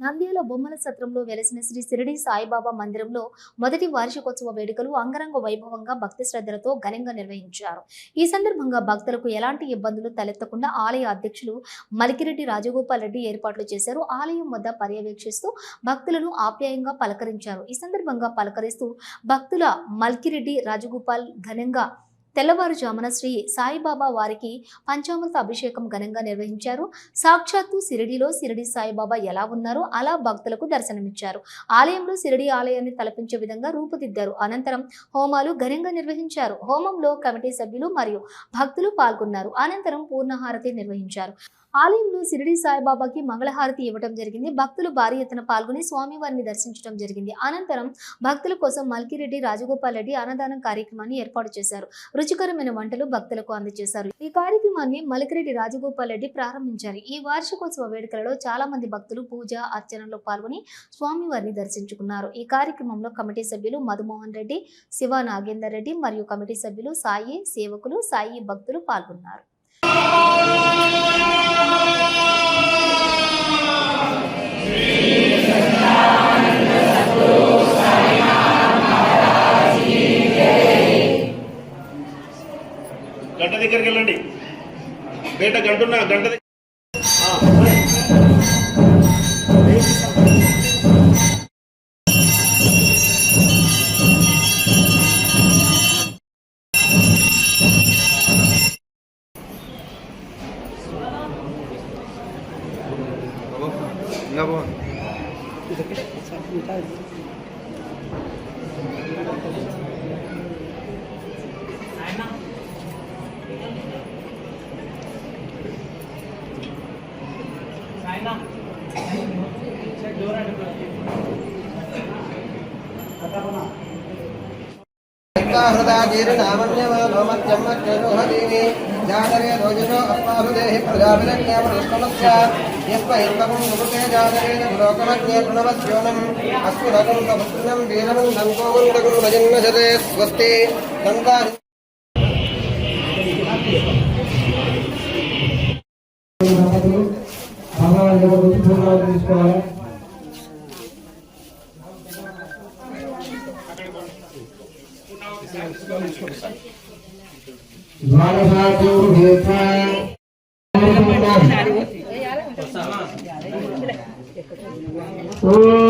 నంద్యాల బొమ్మల సత్రంలో వెలసిన శ్రీ సిరిడి సాయిబాబా మందిరంలో మొదటి వార్షికోత్సవ వేడుకలు అంగరంగ వైభవంగా భక్తి శ్రద్ధలతో ఘనంగా నిర్వహించారు. ఈ సందర్భంగా భక్తులకు ఎలాంటి ఇబ్బందులు తలెత్తకుండా ఆలయ అధ్యక్షులు మలికిరెడ్డి రాజగోపాల్ రెడ్డి ఏర్పాట్లు చేశారు. ఆలయం వద్ద పర్యవేక్షిస్తూ భక్తులను ఆప్యాయంగా పలకరించారు. ఈ సందర్భంగా పలకరిస్తూ భక్తుల మల్కిరెడ్డి రాజగోపాల్ ఘనంగా తెల్లవారుజామున శ్రీ సాయిబాబా వారికి పంచామృత అభిషేకం ఘనంగా నిర్వహించారు. సాక్షాత్తు సిరిడిలో సిరిడి సాయిబాబా ఎలా ఉన్నారో అలా భక్తులకు దర్శనమిచ్చారు. ఆలయంలో సిరిడి ఆలయాన్ని తలపించే విధంగా రూపుదిద్దారు. అనంతరం హోమాలు ఘనంగా నిర్వహించారు. హోమంలో కమిటీ సభ్యులు మరియు భక్తులు పాల్గొన్నారు. అనంతరం పూర్ణహారతి నిర్వహించారు. ఆలయంలో సిరిడి సాయిబాబాకి మంగళహారతి ఇవ్వడం జరిగింది. భక్తులు భారీ ఎత్తున పాల్గొని స్వామివారిని దర్శించడం జరిగింది. అనంతరం భక్తుల కోసం మల్కిరెడ్డి రాజగోపాల్ రెడ్డి అన్నదానం కార్యక్రమాన్ని ఏర్పాటు చేశారు. రుచికరమైన వంటలు భక్తులకు అందజేశారు. ఈ కార్యక్రమాన్ని మల్కిరెడ్డి రాజగోపాల్ రెడ్డి ప్రారంభించారు. ఈ వార్షికోత్సవ వేడుకలలో చాలా మంది భక్తులు పూజ అర్చనలో పాల్గొని స్వామివారిని దర్శించుకున్నారు. ఈ కార్యక్రమంలో కమిటీ సభ్యులు మధుమోహన్ రెడ్డి శివ నాగేందర్ రెడ్డి మరియు కమిటీ సభ్యులు సాయి సేవకులు సాయి భక్తులు పాల్గొన్నారు. గంట దగ్గరికి వెళ్ళండి. బయట గంట గంట దగ్గర హృదాగీర్నామన్యమానోమత్యమ్మత్యరోహదీని జాతరే రోజునో అప్పాహుదేహి ప్రజాభిరజ్ఞాపనస్కమస్య యస్మహిత్వకం నుకుతే జాతరేన లోకమజ్ఞే ప్రణవస్యోనం అస్మురకం కపుత్రం వీరమందం కోమందకం భజన్మజతే స్వస్తి. దంతాని పూర్ణాలు తీసుకోవాలి. సప్త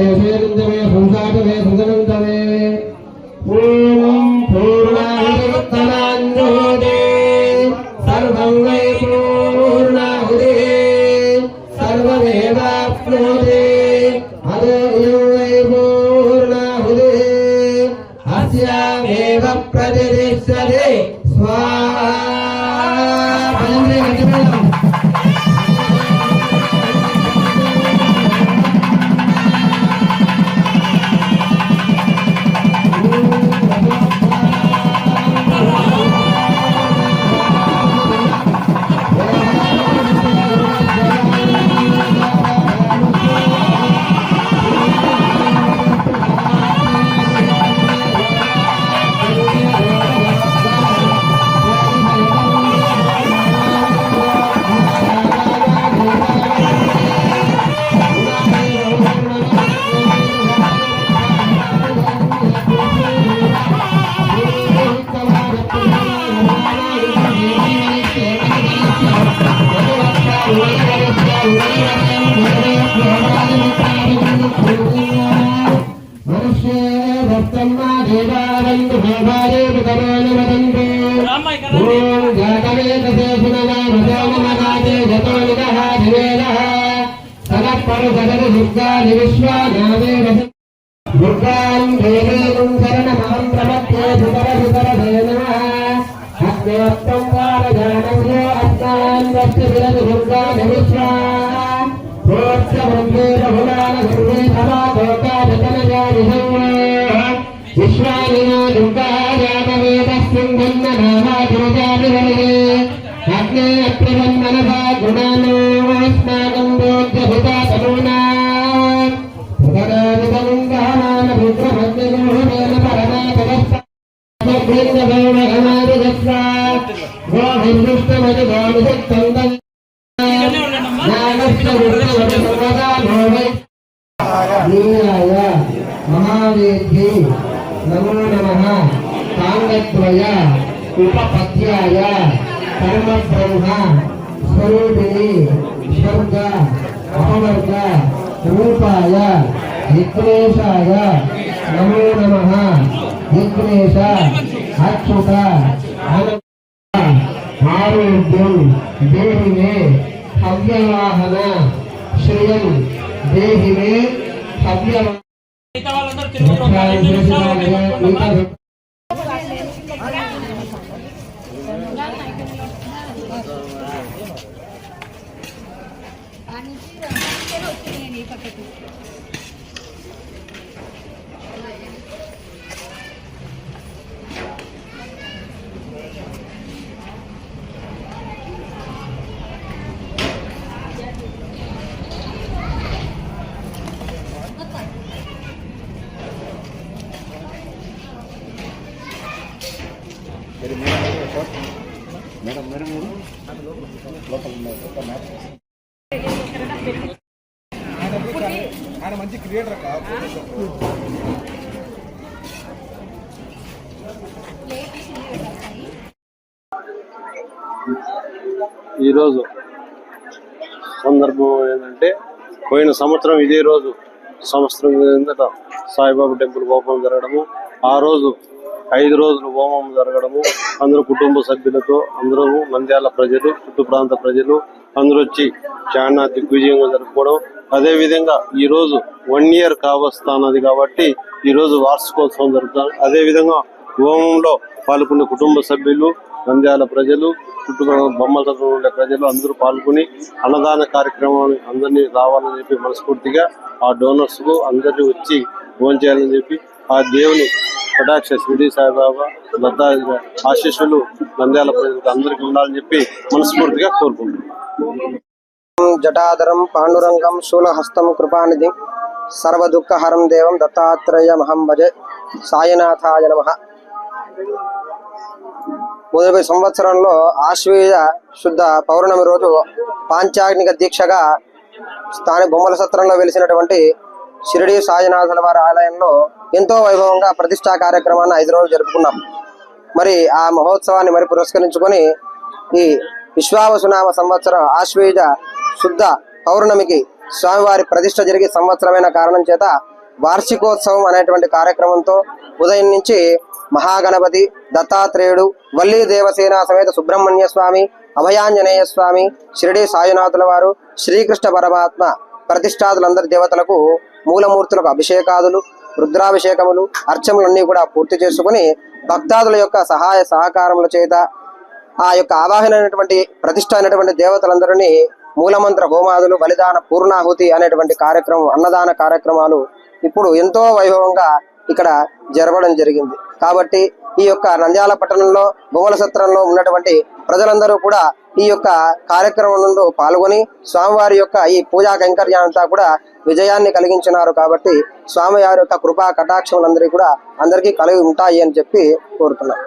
లయస్తమే మృదంతమే మృదంతమే దీర్ఘాయుక్తంతమే లవిత్రంతమే భజంతమే ఓం సర్వం వై పూర్ణాహుదే సర్వమేవాప్నోదే అదోయం వై పూర్ణాహుదే అస్యామేవ స్వాహా దుర్గాం దేవీం శరణమహం ప్రపత్యే సుతర సుతర నమః అగ్నివత్తం కాలజానం యో అజ్ఞాన్ వస్తి విరది దుర్గాని విశ్వా బహుళాన సర్వే సదా గోకాజతనయాని విశ్వానినా దుర్గాయామవేదస్మిన్ భిన్న నామాధిరజాని వలిగే అగ్నే అప్రవన్ననభా గుణానోస్మాకం नमो नमः काङ्गत्रय उपपत्याय कर्मब्रह्म स्वरूपिणी शब्द अपवर्ग रूपाय विक्रेशाय नमो नमः विघ्नेश, अच्युत ஆரோக்கியம் தேகிமே ஹவ்யவாகன ஸ்ரீயம் தேகிமே ஹவ்யவாக విఘ్నేశ అచ్యుత అనంత ఆరోగ్యం మేడం మే లోపల ఆయన దేహి మే హవ్యవాహన ఈరోజు సందర్భం ఏంటంటే పోయిన సంవత్సరం ఇదే రోజు సంవత్సరం కిందట సాయిబాబా టెంపుల్ గోపం జరగడము. ఆ రోజు ఐదు రోజులు హోమం జరగడము అందరూ కుటుంబ సభ్యులతో అందరూ నంద్యాల ప్రజలు చుట్టు ప్రాంత ప్రజలు అందరూ వచ్చి చాలా దిగ్విజయంగా జరుపుకోవడం. అదేవిధంగా ఈరోజు ఈ రోజు వన్ ఇయర్ కావస్తానది కాబట్టి ఈ రోజు వార్షికోత్సవం జరుగుతుంది అదేవిధంగా హోమంలో పాల్గొన్న కుటుంబ సభ్యులు నంద్యాల ప్రజలు చుట్టుపక్కల బొమ్మలతో ఉండే ప్రజలు అందరూ పాల్గొని అన్నదాన కార్యక్రమాన్ని అందరినీ రావాలని చెప్పి మనస్ఫూర్తిగా ఆ డోనర్స్కు అందరినీ వచ్చి భోజనం చేయాలని చెప్పి ఆ దేవుని కటాక్ష షిరిడి సాయిబాబా దత్తా ఆశీస్సులు నంద్యాల ప్రజలకు అందరికీ ఉండాలని చెప్పి మనస్ఫూర్తిగా కోరుకుంటున్నాం జటాధరం పాండురంగం శూలహస్తం కృపానిధి సర్వదుఃఖహరం దేవం దత్తాత్రేయమహం భజే సాయినాథాయ నమ. మొదటి సంవత్సరంలో ఆశ్వీయ శుద్ధ పౌర్ణమి రోజు పాంచాగ్నిక దీక్షగా స్థానిక బొమ్మల సత్రంలో వెలిసినటువంటి షిరిడి సాయినాథుల వారి ఆలయంలో ఎంతో వైభవంగా ప్రతిష్టా కార్యక్రమాన్ని ఐదు రోజులు జరుపుకున్నాం. మరి ఆ మహోత్సవాన్ని మరి పురస్కరించుకొని ఈ విశ్వావసునామ సంవత్సరం ఆశ్వేజ శుద్ధ పౌర్ణమికి స్వామివారి ప్రతిష్ట జరిగే సంవత్సరమైన కారణం చేత వార్షికోత్సవం అనేటువంటి కార్యక్రమంతో ఉదయం నుంచి మహాగణపతి దత్తాత్రేయుడు వల్లీ దేవసేన సమేత సుబ్రహ్మణ్య స్వామి అభయాంజనేయ స్వామి షిరిడి సాయినాథుల వారు శ్రీకృష్ణ పరమాత్మ ప్రతిష్టాదులందరి దేవతలకు మూలమూర్తులకు అభిషేకాదులు రుద్రాభిషేకములు అర్చములన్నీ కూడా పూర్తి చేసుకుని భక్తాదుల యొక్క సహాయ సహకారముల చేత ఆ యొక్క ఆవాహన అయినటువంటి ప్రతిష్ట అయినటువంటి దేవతలందరినీ మూలమంత్ర హోమాదులు బలిదాన పూర్ణాహుతి అనేటువంటి కార్యక్రమం అన్నదాన కార్యక్రమాలు ఇప్పుడు ఎంతో వైభవంగా ఇక్కడ జరగడం జరిగింది. కాబట్టి ఈ యొక్క నంద్యాల పట్టణంలో భూముల సత్రంలో ఉన్నటువంటి ప్రజలందరూ కూడా ఈ యొక్క కార్యక్రమంలో పాల్గొని స్వామివారి యొక్క ఈ పూజా కైంకర్యాలంతా కూడా విజయాన్ని కలిగించినారు కాబట్టి స్వామివారి యొక్క కృపా కటాక్షములందరికీ కూడా అందరికీ కలిగి ఉంటాయి అని చెప్పి కోరుతున్నాను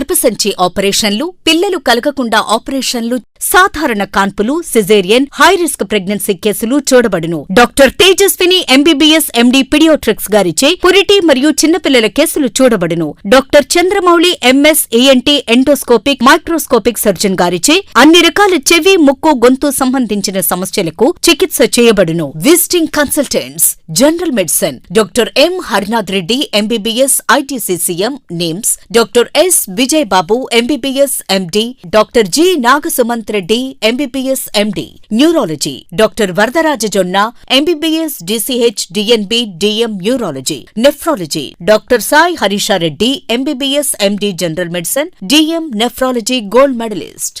గర్భసంచి ఆపరేషన్లు పిల్లలు కలగకుండా ఆపరేషన్లు సాధారణ కాన్పులు సిజేరియన్ హై రిస్క్ ప్రెగ్నెన్సీ కేసులు చూడబడును. Doctor Tejaswini MBBS MD pediatrics గారిచే పురిటి మరియు చిన్నపిల్లల కేసులు చూడబడును. Doctor Chandramouli MS ENT endoscopic microscopic surgeon గారిచే అన్ని రకాల చెవి ముక్కు గొంతు సంబంధించిన సమస్యలకు చికిత్స చేయబడును. Visiting consultants general medicine doctor M Harinath Reddy MBBS ITCCM NIMS doctor S Vijay Babu MBBS MD doctor G Nagasumanth Reddy MBBS MD neurology doctor Varadaraja Jonna MBBS DCH DNB DM neurology nephrology doctor Sai Harishareddy MBBS MD general medicine DM nephrology gold medalist